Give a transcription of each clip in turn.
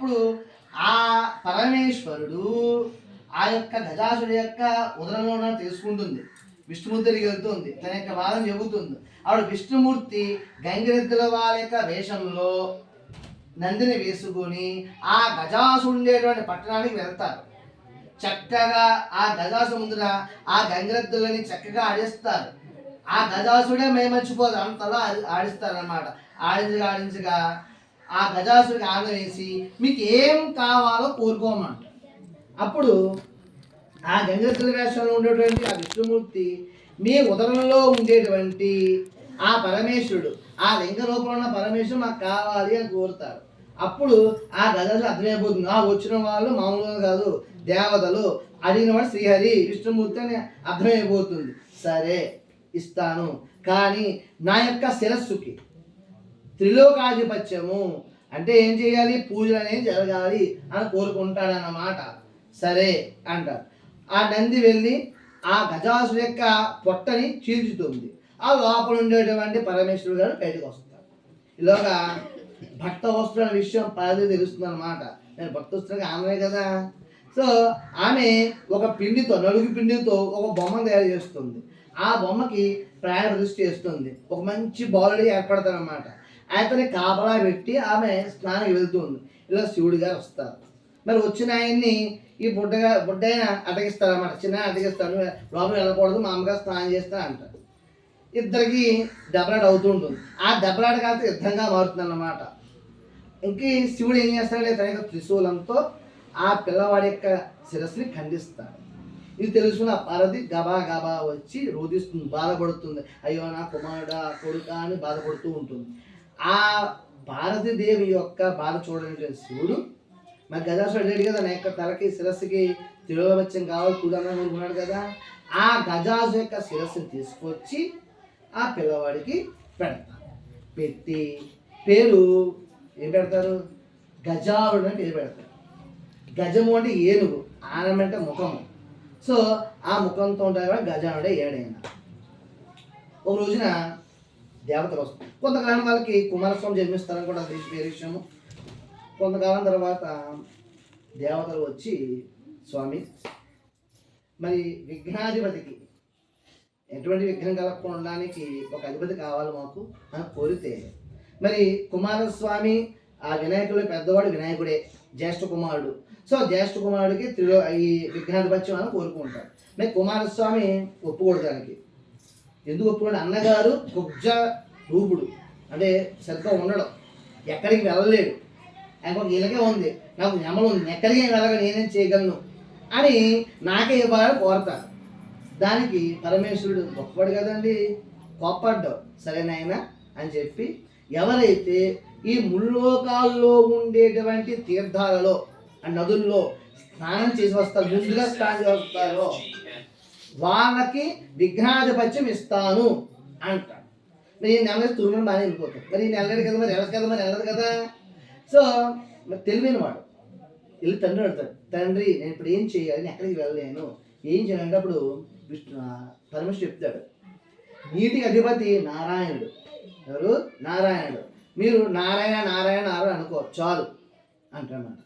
అప్పుడు ఆ పరమేశ్వరుడు ఆ యొక్క గజాసుడి యొక్క ఉదరంలో తెలుసుకుంటుంది విష్ణుమూర్తి వెళ్తుంది. తన యొక్క వాదన చెబుతుంది. ఆవిడ విష్ణుమూర్తి గంగిరెద్దుల వాళ్ళ యొక్క వేషంలో నందిని వేసుకొని ఆ గజాసు ఉండేటువంటి పట్టణానికి వెళ్తారు. చక్కగా ఆ గజాసు ముందున ఆ గంగిరెద్దులని చక్కగా ఆడిస్తారు. ఆ గజాసుడే మేమర్చిపోదు. అంతలా ఆడిస్తారు ఆడిస్తారన్నమాట. ఆడించగా ఆడించగా ఆ గజాసుడికి ఆనందం వేసి మీకు ఏం కావాలో కోరుకోమంట. అప్పుడు ఆ గంగత్తుల వేషంలో ఉండేటువంటి ఆ విష్ణుమూర్తి మీ ఉదరంలో ఉండేటువంటి ఆ పరమేశ్వరుడు ఆ లింగ రూపంలో ఉన్న పరమేశ్వరుడు మాకు కావాలి అని కోరుతారు. అప్పుడు ఆ గజాసు అర్థమైపోతుంది. ఆ వచ్చిన వాళ్ళు మామూలుగా కాదు దేవతలు అడిగిన వాడు శ్రీహరి విష్ణుమూర్తి అని అర్థమైపోతుంది. సరే ఇస్తాను. కానీ నా యొక్క శిరస్సుకి త్రిలోకాధిపత్యము. అంటే ఏం చేయాలి? పూజలు అనేవి జరగాలి అని కోరుకుంటాడన్నమాట. సరే అంటారు. ఆ నంది వెళ్ళి ఆ గజాసు యొక్క పొట్టని చీల్చుతుంది. ఆ లోపల ఉండేటువంటి పరమేశ్వరుడు గారు బయటకు వస్తారు. ఇలాగా భక్త వస్తున్న విషయం పది తెలుస్తుంది అనమాట నేను భక్త వస్తున్నది ఆమె కదా. సో ఆమె ఒక పిండితో నలుగు పిండితో ఒక బొమ్మను తయారు చేస్తుంది. ఆ బొమ్మకి ప్రాణ దృష్టి చేస్తుంది. ఒక మంచి బాలుడి ఏర్పడతారనమాట అతని కాపలా పెట్టి ఆమె స్నానానికి వెళ్తుంది ఇలా శివుడు గారు వస్తారు. మరి వచ్చిన ఆయన్ని ఈ బుడ్డగా బుడ్డైన అటగిస్తారు అన్నమాట. చిన్న అటగిస్తాను లోపల వెళ్ళకూడదు మా అమ్మగారు స్నానం చేస్తా అంటారు. ఇద్దరికి దెబ్బలాట అవుతూ ఉంటుంది. ఆ దెబ్బలాట కాస్త యుద్ధంగా మారుతుంది అన్నమాట ఇంక శివుడు ఏం చేస్తాడంటే తన యొక్క త్రిశూలంతో ఆ పిల్లవాడి యొక్క శిరస్సుని ఖండిస్తాడు. ఇది తెలుసుకున్న ఆ పార్వతి గబా గబా వచ్చి రోధిస్తుంది బాధపడుతుంది. అయ్యో నా కుమారుడా కొడుక అని బాధపడుతూ ఉంటుంది. ఆ భారతీదేవి యొక్క బాధ చూడని శివుడు. మరి గజాసుడు అడిగాడు కదా నా యొక్క తలకి శిరస్సుకి తిరువచ్చం కావాలి కూడని అనుకున్నాడు కదా. ఆ గజాసు యొక్క శిరస్సుని తీసుకొచ్చి ఆ పిల్లవాడికి పెడతారు. పెట్టి పేరు ఏం పెడతారు? గజారుడు అని పేరు పెడతారు? గజము అంటే ఏనుగు ఆనం అంటే ముఖము. సో ఆ ముఖంతో ఉంటారు కదా గజానుడే ఏడైనా. ఒక రోజున దేవతలు వస్తారు కొంతకాలం వాళ్ళకి కుమారస్వామి జన్మిస్తారని కూడా అది వేరే విషయము. కొంతకాలం తర్వాత దేవతలు వచ్చి స్వామి మరి విఘ్నాధిపతికి ఎటువంటి విఘ్నం కలగకుండా ఉండడానికి ఒక అధిపతి కావాలి మాకు అని కోరితే మరి కుమారస్వామి ఆ వినాయకుడు పెద్దవాడు వినాయకుడే జ్యేష్ఠ కుమారుడు. సో జ్యేష్ఠ కుమారుడికి త్రిలో ఈ విఘ్నాధిపత్యం అని కోరుకుంటారు. మరి కుమారస్వామి ఒప్పుకోడు దానికి. ఎందుకు ఒప్పుకోండి అన్నగారు కుబ్జ రూపుడు. అంటే సరిగ్గా ఉండడం. ఎక్కడికి వెళ్ళలేడు ఆయన ఇలాగే ఉంది. నాకు నెమలు ఉంది. ఎక్కడికి వెళ్ళగా నేనేం చేయగలను? అని నాకే ఇవ్వాలని కోరతాను దానికి పరమేశ్వరుడు గొప్పవాడు కదండి. కోప్పడ్డావు. సరేనాయన అని చెప్పి ఎవరైతే ఈ ముల్లోకాల్లో ఉండేటువంటి తీర్థాలలో ఆ నదుల్లో స్నానం చేసి వస్తారు ముందుగా స్నానం చేస్తారో వాళ్ళకి విఘ్నాధిపత్యం ఇస్తాను అంటాడు. మరి ఈ నెల తురుమని బాగానే వెళ్ళిపోతాడు. మరి ఈ నెలడు కదా మరి వెళ్ళదు కదా మరి వెళ్ళదు కదా? సో మరి తెలివైన వాడు వెళ్ళి తండ్రి అడుగుతాడు తండ్రి నేను ఇప్పుడు ఏం చేయాలి? నేను ఎక్కడికి వెళ్ళలేను. ఏం చేయాలంటే అప్పుడు విష్ణు పరమేశ్వరు చెప్తాడు. నీటికి అధిపతి నారాయణుడు. ఎవరు? నారాయణుడు. మీరు నారాయణ నారాయణ నారాయణ అనుకో చాలు అంటారన్నమాట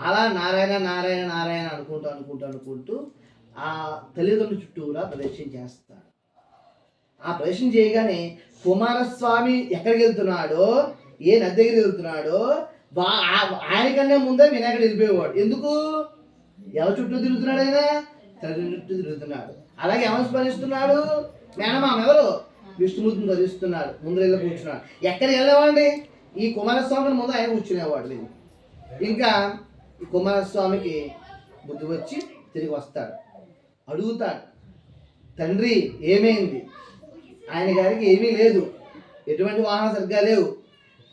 అలా నారాయణ నారాయణ నారాయణ అనుకుంటూ అనుకుంటూ అనుకుంటూ ఆ తల్లిదండ్రుల చుట్టూరా ప్రదర్శన చేస్తాడు. ఆ ప్రదర్శన చేయగానే కుమారస్వామి ఎక్కడికి వెళ్తున్నాడో ఏ నది దగ్గరికి వెళ్తున్నాడో వా- ఆ- ఆయనకన్నా ముందే వినాయకుడు వెళ్ళిపోయేవాడు. ఎందుకు? ఎవరి చుట్టూ తిరుగుతున్నాడు ఆయన? తల్లి చుట్టూ తిరుగుతున్నాడు. అలాగే ఎవరు స్మరిస్తున్నాడు మేనమామ ఎవరు? విష్ణుమూర్తిని ధరిస్తున్నాడు ముందు వెళ్ళి కూర్చున్నాడు. ఎక్కడికి వెళ్ళేవాడి ఈ కుమారస్వామిని ముందు ఆయన కూర్చునేవాడు లేదు ఇంకా ఈ కుమారస్వామికి బుద్ధి వచ్చి తిరిగి వస్తాడు. అడుగుతాడు. తండ్రి ఏమైంది? ఆయన గారికి ఏమీ లేదు. ఎటువంటి వాహనం సరిగ్గా లేవు.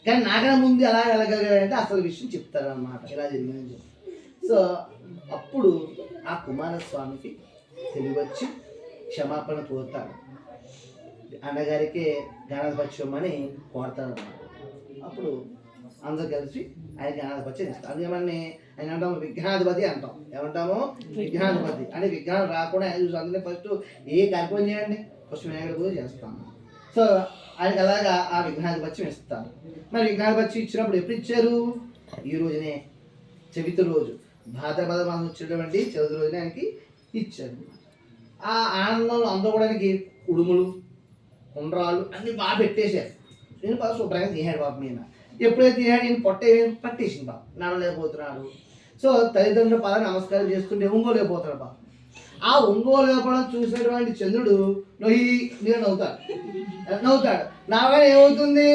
కానీ నాకన్నా ముందు ఎలా వెళ్ళగలిగాడంటే అసలు విషయం చెప్తారన్నమాట. ఇలా జరిగిందని చెప్పి. సో అప్పుడు ఆ కుమారస్వామికి తెలివచ్చి క్షమాపణ కోరుతాడు. అన్నగారికి గణాధిపత్యం అని కోరతాడు అప్పుడు అందరు కలిసి ఆయన గణాధిపత్యం ఇస్తారు. మనని ఆయన అంటాము. విఘ్నాధిపతి అంటాం. ఏమంటాము? విఘ్నాధిపతి. అంటే విఘ్నాలు రాకుండా ఆయన చూసి అందుకని ఫస్ట్ ఏ కార్యక్రమం చేయండి? ఫస్ట్ వినాయకుడి పూజ చేస్తాము. సో ఆయనకి అలాగా ఆ విఘ్నాధిపత్యం ఇస్తారు. మరి విఘ్నాధిపత్యం ఇచ్చినప్పుడు ఎప్పుడు ఇచ్చారు? ఈ రోజునే. చవితి రోజు. భాద్రపద మాసం వచ్చేటువంటి చవితి రోజున ఆయనకి ఇచ్చారు. ఆ ఆనందంలో అందుకోవడానికి ఉడుములు కుండ్రాలు అన్ని బాగా పెట్టేశారు. నేను బాగా శుభ్రంగా తీయాడు బాబు మీద ఎప్పుడైతే తీయాడు నేను పొట్ట పట్టేసింది బాబు నడవలేకపోతున్నాడు. సో తల్లిదండ్రుల పాద నమస్కారం చేస్తుంటే ఒంగోలేకపోతున్నాడు బాబు ఆ ఒంగోలు లేకపోవడం చూసినటువంటి చంద్రుడు నొయ్యి నేను నవ్వుతాడు. నవ్వుతాడు. నవ్వగానే ఏమవుతుంది?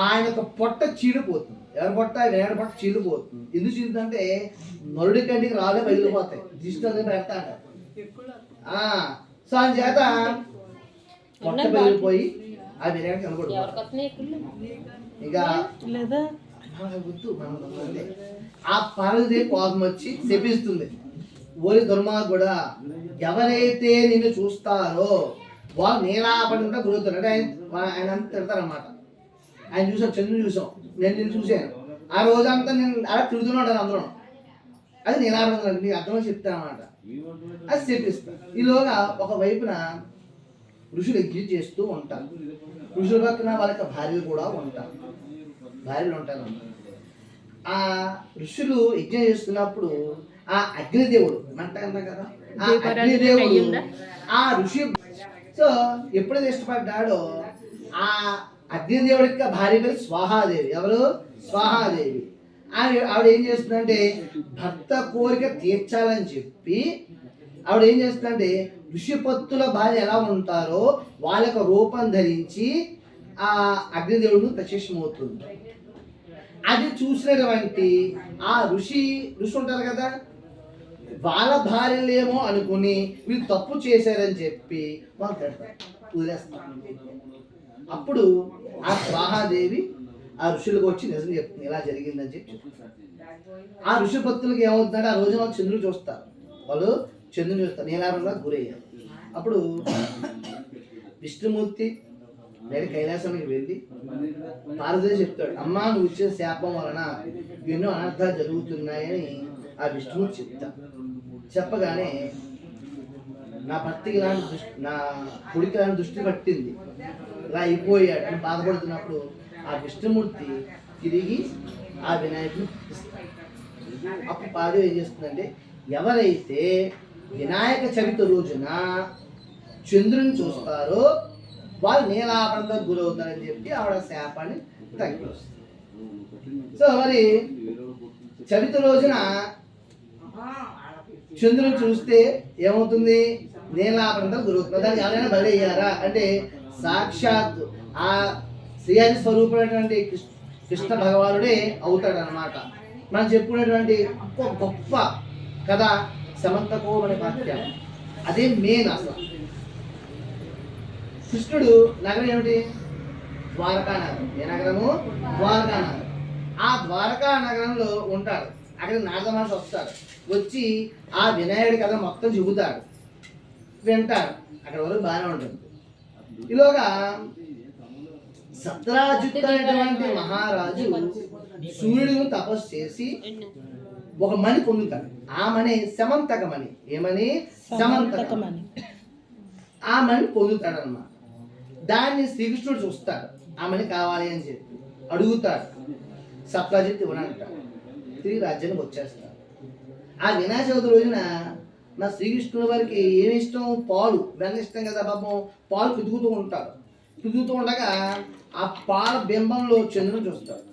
ఆయన యొక్క పొట్ట చీడిపోతుంది ఎవరి పొట్ట? వేడ పొట్ట చీడిపోతుంది ఎందుకు చీడుతుందంటే నరుడి కంటికి రాలే బయలుపోతాయి దిష్టి పెడతాడు. ఆ, సో అని చేత పొట్ట బయలుపోయి ఆ బిర్యానీ కనబడు ఇక లేదా? మన గుర్తు మనం. ఆ పార్వతి కోపం వచ్చి శపిస్తుంది. ఓరి దుర్మార్గుడా ఎవరైతే నిన్ను చూస్తారో వాళ్ళు నీలాపడంగా గురుతారు అంటే ఆయన ఆయన అంత తిడతారనమాట ఆయన చూసాం చంద్రుని చూసాం నేను నేను చూశాను. ఆ రోజంతా నేను అలా తిడుతున్నాడు ఉంటాను అందరం. అది నీలాపడం నీకు అర్థమని చెప్తాను అనమాట అది చెప్పిస్తా ఈలోగా ఒక వైపున ఋషులు ఎగ్జిట్ చేస్తూ ఉంటారు. ఋషుల పక్కన వాళ్ళకి భార్యలు కూడా ఉంటారు. భార్యలు ఉంటారు. ఆ ఋషులు యజ్ఞం చేస్తున్నప్పుడు ఆ అగ్నిదేవుడు అన్నా కదా? ఆ అగ్నిదేవుడు ఆ ఋషి సో ఎప్పుడైతే ఇష్టపడ్డాడో ఆ అగ్నిదేవుడి యొక్క భార్య పేరు స్వాహాదేవి. ఎవరు? స్వాహాదేవి. ఆవిడ ఆవిడ ఏం చేస్తుందంటే భర్త కోరిక తీర్చాలని చెప్పి ఆవిడ ఏం చేస్తుందంటే ఋషిపత్తుల భార్య ఎలా ఉంటారో వాళ్ళ రూపం ధరించి ఆ అగ్నిదేవుడు ప్రత్యక్షమవుతుంది అది చూసినటువంటి ఆ ఋషి ఋషి ఉంటారు కదా వాళ్ళ భార్యలేమో అనుకుని వీళ్ళు తప్పు చేశారని చెప్పి వాళ్ళు వదిలేస్తారు అప్పుడు ఆ స్వాహాదేవి ఆ ఋషులకు వచ్చి నిజం చెప్తుంది ఇలా జరిగిందని చెప్పి ఆ ఋషి భక్తులకు ఏమవుతుందంటే ఆ రోజు వాళ్ళు చంద్రుడు చూస్తారు. వాళ్ళు చంద్రుని చూస్తారు. నీలాభంగా గురయ్యారు అప్పుడు విష్ణుమూర్తి నేను కైలాసానికి వెళ్ళి పార్వతి చెప్తాడు అమ్మా నువ్వు ఇచ్చిన శాపం వలన ఎన్నో అనర్థాలు జరుగుతున్నాయని ఆ విష్ణుమూర్తి చెప్తాడు చెప్పగానే నా భర్తకి ఇలాంటి దృష్టి నా కొడుకు ఇలాంటి దృష్టి పట్టింది. ఇలా అయిపోయాడు. అని బాధపడుతున్నప్పుడు ఆ విష్ణుమూర్తి తిరిగి ఆ వినాయకుని ఇస్తాడు అప్పుడు పాదం ఏం చేస్తుందంటే ఎవరైతే వినాయక చవితి రోజున చంద్రుని చూస్తారో వాళ్ళు నీలాపడంతో గురవుతారని చెప్పి ఆవిడ శాపాన్ని తగ్గిస్తుంది సో మరి చవితి రోజున చంద్రుని చూస్తే ఏమవుతుంది? నీలాపడంతో గురవుతుంది దానికి ఎవరైనా బలి అయ్యారా అంటే సాక్షాత్ ఆ శ్రీహరి స్వరూపుడైనటువంటి కృష్ణ కృష్ణ భగవానుడే అవుతాడు అనమాట మనం చెప్పుకునేటువంటి గొప్ప కథ సమంతకో అనే వాక్యం. అదే మెయిన్ అసలు. కృష్ణుడు నగరం ఏమిటి? ద్వారకా నగరం ఏ నగరము? ద్వారకా నగరం ఆ ద్వారకా నగరంలో ఉంటాడు. అక్కడ నారద మహర్షి వస్తాడు. వచ్చి ఆ వినాయకుడి కథ మొత్తం చెబుతాడు. వింటాడు అక్కడ వరకు బాగానే ఉంటుంది. ఈలోగా సత్రాజిత్ అనేటువంటి మహారాజు సూర్యుడు తపస్సు చేసి ఒక మణి పొందుతాడు. ఆ మణి సమంతక మణి ఏమని? సమంతక సమంతకమని ఆ మణి పొందుతాడు అనమాట దాన్ని శ్రీకృష్ణుడు చూస్తాడు. ఆమెని కావాలి అని చెప్పి అడుగుతాడు. సప్లాజిత్ ఇవ్వనంటాడు తిరిగి రాజ్యానికి వచ్చేస్తాడు. ఆ వినాయక చవితి రోజున నా శ్రీకృష్ణుడి వారికి ఏమి ఇష్టం? పాలు. వెన్న ఇష్టం కదా పాపం. పాలు పితుకుతూ ఉంటారు పితుకుతూ ఉండగా ఆ పాల బింబంలో చంద్రుని చూస్తాడు.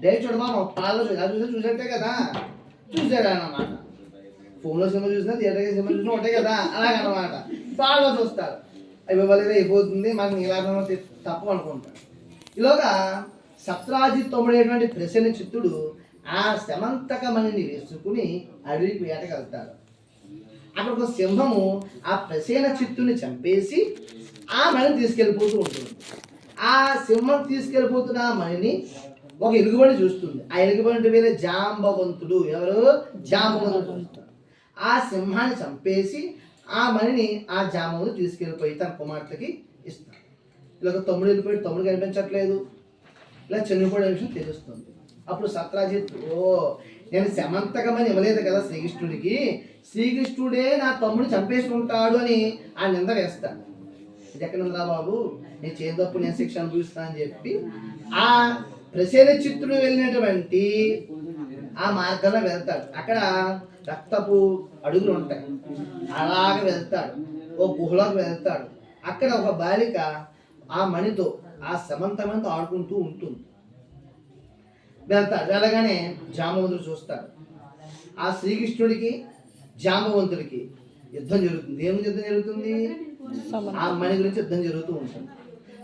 డైరెక్ట్ చూడ బాబు పాలలో చూసి చూసే చూసినట్టే కదా. చూసాడు అన్నమాట. ఫోన్లో సినిమా చూసినా థియేటర్గా సినిమా చూసినా ఉంటాయి కదా. అలాగనమాట పాలలో అవి అయిపోలేదు అయిపోతుంది మనకి నీలాభం తప్పు అనుకుంటాడు ఇలాగా సత్రాజిత్ తమ్ముడైనటువంటి ప్రసన్న చిత్తుడు ఆ శమంతకమణిని వేసుకుని అడవికి వేటకెళ్తాడు అక్కడ ఒక సింహము ఆ ప్రసేన చిత్తుని చంపేసి ఆ మణిని తీసుకెళ్ళిపోతూ ఉంటుంది. ఆ సింహం తీసుకెళ్ళిపోతున్న ఆ మణిని ఒక ఎలుగుబడి చూస్తుంది. ఆ ఎలుగుబంటి మీద జాంబవంతుడు. ఎవరు? జాంబవంతుడు. ఆ సింహాన్ని చంపేసి ఆ మణిని ఆ జాంబవంతుడు తీసుకెళ్ళిపోయి తన కుమార్తెకి ఇస్తాడు. ఇలా తమ్ముడు వెళ్ళిపోయి తమ్ముడు కనిపించట్లేదు. ఇలా చనిపోయిన విషయం తెలుస్తుంది. అప్పుడు సత్రాజిత్ ఓ నేను శమంతకమని ఇవ్వలేదు కదా శ్రీకృష్ణుడికి. శ్రీకృష్ణుడే నా తమ్ముడు చంపేసుకుంటాడు అని ఆ నింద వేస్తాడు. ఇది ఎక్కడ బాబు? నేను చేదప్పు నేను శిక్ష అనుభవిస్తాను అని చెప్పి ఆ ప్రసేన చిత్రుడు వెళ్ళినటువంటి ఆ మార్గంలో వెళ్తాడు. అక్కడ రక్తపు అడుగులు ఉంటాయి. అలాగ వెళ్తాడు. ఓ గుహలోకి వెళ్తాడు. అక్కడ ఒక బాలిక ఆ మణితో ఆ సమంతమంతో ఆడుకుంటూ ఉంటుంది. వెళ్తాడు. వెళ్ళగానే జామవంతుడు చూస్తాడు. ఆ శ్రీకృష్ణుడికి జామవంతుడికి యుద్ధం జరుగుతుంది. ఏమి యుద్ధం జరుగుతుంది? ఆ మణి గురించి యుద్ధం జరుగుతూ ఉంటుంది.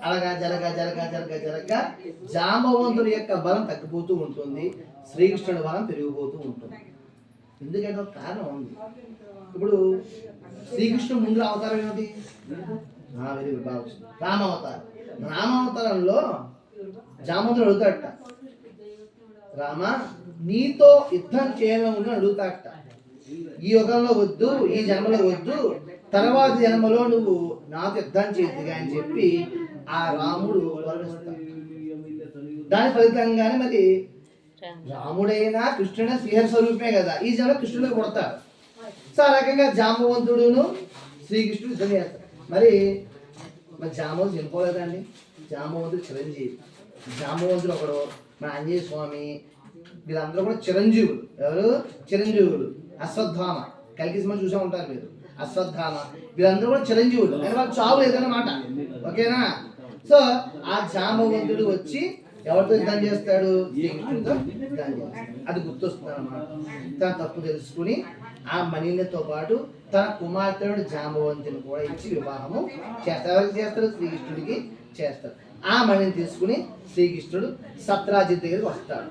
అలాగా జరగ జరగ జరగ జరగ జాంబవంతుడి యొక్క బలం తగ్గిపోతూ ఉంటుంది. శ్రీకృష్ణుడి బలం పెరిగిపోతూ ఉంటుంది. ఎందుకంటే ఒక కారణం ఉంది. ఇప్పుడు శ్రీకృష్ణుడు ముందు అవతారం ఏమిటి? వెరీ గుడ్ బాగా. రామావతారం. రామావతారంలో జామంతుడు అడుగుతాడట రామ నీతో యుద్ధం చేయాలని అడుగుతాడట. ఈ యుగంలో వద్దు ఈ జన్మలో వద్దు తర్వాత జన్మలో నువ్వు నాతో యుద్ధం చేయద్దుగా అని చెప్పి ఆ రాముడు దాని ఫలితంగానే మరి రాముడైనా కృష్ణుడే శ్రీహరి స్వరూపమే కదా. ఈ జన్మ కృష్ణుడికి కొడతారు సో ఆ రకంగా జాంబవంతుడును శ్రీకృష్ణుడు యుద్ధం చేస్తారు మరి మరి జాంబవంతుడు చనిపోలేదండి. జాంబవంతుడు చిరంజీవి. జాంబవంతుడు ఒకడు మన ఆంజనేయ స్వామి వీళ్ళందరూ కూడా చిరంజీవులు. ఎవరు? చిరంజీవులు. అశ్వత్థామ. కలికి సినిమా చూసే ఉంటారు మీరు. అశ్వత్థామ. వీళ్ళందరూ కూడా చిరంజీవులు. కానీ వాళ్ళు చావు లేదన్నమాట. ఓకేనా? సో ఆ జాంబవంతుడు వచ్చి ఎవరితో యుద్ధం చేస్తాడు? శ్రీకృష్ణుడితో యుద్ధం చేస్తాడు? అది గుర్తొస్తుంది అనమాట తన తప్పు తెలుసుకుని ఆ మణితో పాటు తన కుమార్తెడు జాంబవంతిని కూడా ఇచ్చి వివాహము చేస్తారు. చేస్తారు? శ్రీకృష్ణుడికి చేస్తారు. ఆ మణిని తీసుకుని శ్రీకృష్ణుడు సత్రాజిత్ దగ్గరికి వస్తాడు.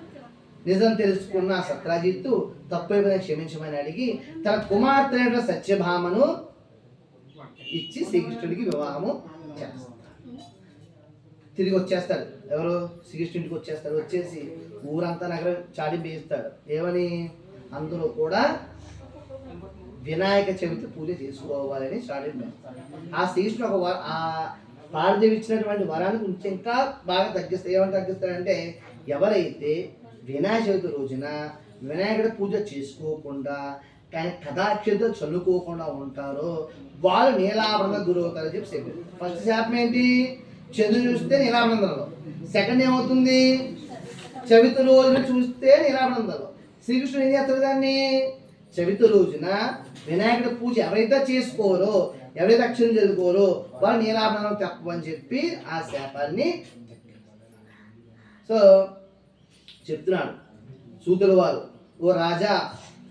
నిజం తెలుసుకున్న సత్రాజిత్తు తప్పైపోయిన క్షమించమని అడిగి తన కుమార్తె సత్యభామను ఇచ్చి శ్రీకృష్ణుడికి వివాహము చేస్తాడు. తిరిగి వచ్చేస్తాడు ఎవరు శ్రీకృష్ణుడికి వచ్చేస్తాడు. వచ్చేసి ఊరంతా నగరం చాటి వేయిస్తాడు ఏమని? అందులో కూడా వినాయక చవితి పూజ చేసుకోవాలని స్టార్టింగ్ ఆ శ్రీకృష్ణ ఒక ఆ పార్థివి ఇచ్చినటువంటి వరాన్ని గురించి ఇంకా బాగా తగ్గిస్తాయి ఏమని తగ్గిస్తాడంటే ఎవరైతే వినాయక చవితి రోజున వినాయకుడి పూజ చేసుకోకుండా కానీ కథాక్షతో చల్లుకోకుండా ఉంటారో వాళ్ళు నీలాభరణ గురవుతారని చెప్పి చెప్పారు. ఫస్ట్ శాపం ఏంటి? చంద్రుడు చూస్తే నీలాభనందనలో సెకండ్ ఏమవుతుంది? చవితి రోజున చూస్తే నీలాభనందనలో శ్రీకృష్ణుడు ఏం చేస్తాడు దాన్ని? చవితి రోజున వినాయకుడి పూజ ఎవరైతే చేసుకోరో ఎవరైతే అక్షరం చదువుకోరో వాళ్ళు నీలాభరణం తప్పని చెప్పి ఆ శాపాన్ని సో చెప్తున్నాడు సూతుల వారు. ఓ రాజా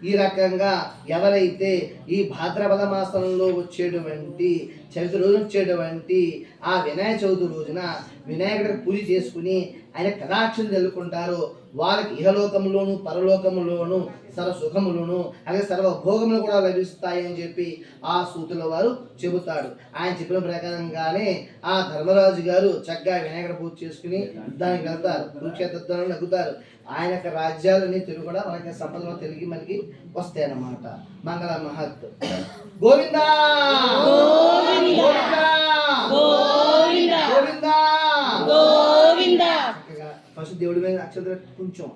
ఈ రకంగా ఎవరైతే ఈ భాద్రపద మాసంలో వచ్చేటువంటి చవితి రోజు వచ్చేటువంటి ఆ వినాయక చవితి రోజున వినాయకుడికి పూజ చేసుకుని ఆయన కటాక్షం చల్లుకుంటారో వాళ్ళకి ఇహలోకంలోను పరలోకములోను సర్వ సుఖములను అలాగే సర్వ భోగములు కూడా లభిస్తాయి అని చెప్పి ఆ సూతుల వారు చెబుతాడు. ఆయన చెప్పిన ప్రకారంగానే ఆ ధర్మరాజు గారు చక్కగా వినాయకుడు పూజ చేసుకుని దానికి వెళ్తారు. కురుక్షేత్రంలో నగ్గుతారు ఆయన యొక్క రాజ్యాలని తెలుగు కూడా మనకి సంపదలో తిరిగి మనకి వస్తాయన్నమాట. మంగళ మహత్ గోవిందా గోవిందా గోవిందా గోవింద చక్కగా ఫస్ట్ దేవుడి మీద అక్షర కొంచెం